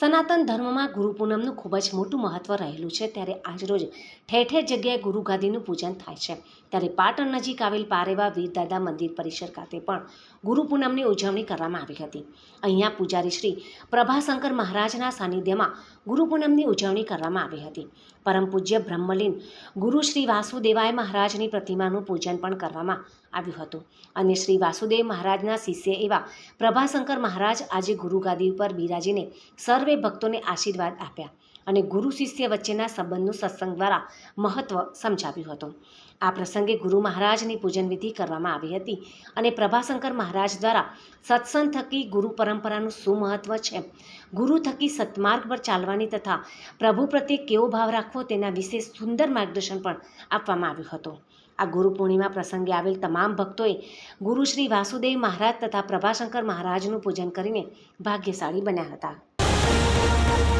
સનાતન ધર્મમાં ગુરુ પૂનમનું ખૂબ જ મોટું મહત્વ રહેલું છે. ત્યારે આજરોજ ઠેર ઠેર જગ્યાએ ગુરુ ગાદીનું પૂજન થાય છે. ત્યારે પાટણ નજીક આવેલ પારેવા વીરદાદા મંદિર પરિસર ખાતે પણ ગુરુ પૂનમની ઉજવણી કરવામાં આવી હતી. અહીંયા પૂજારી શ્રી પ્રભાશંકર મહારાજના સાનિધ્યમાં ગુરુ પૂનમની ઉજવણી કરવામાં આવી હતી. પરમ પૂજ્ય બ્રહ્મલીન ગુરુ શ્રી વાસુદેવાય મહારાજની પ્રતિમાનું પૂજન પણ કરવામાં આવ્યું હતું. અને શ્રી વાસુદેવ મહારાજના શિષ્ય એવા પ્રભાશંકર મહારાજ આજે ગુરુ ગાદી ઉપર બિરાજીને સર્વે ભક્તોને આશીર્વાદ આપ્યા અને ગુરુ શિષ્ય વચ્ચેના સંબંધનું સત્સંગ દ્વારા મહત્વ સમજાવ્યું હતું. આ પ્રસંગે ગુરુ મહારાજની પૂજન વિધિ કરવામાં આવી હતી અને પ્રભાશંકર મહારાજ દ્વારા સત્સંગ થકી ગુરુ પરંપરાનું શું મહત્વ છે. ગુરુ થકી સત્માર્ગ પર ચાલવાની તથા પ્રભુ પ્રત્યે કેવો ભાવ રાખવો તેના વિશે સુંદર માર્ગદર્શન પણ આપવામાં આવ્યું હતું. આ ગુરુ પૂર્ણિમા પ્રસંગે આવેલ તમામ ભક્તોએ ગુરુ શ્રી વાસુદેવ મહારાજ તથા પ્રભાશંકર મહારાજનું પૂજન કરીને ભાગ્યશાળી બન્યા હતા. Thank you.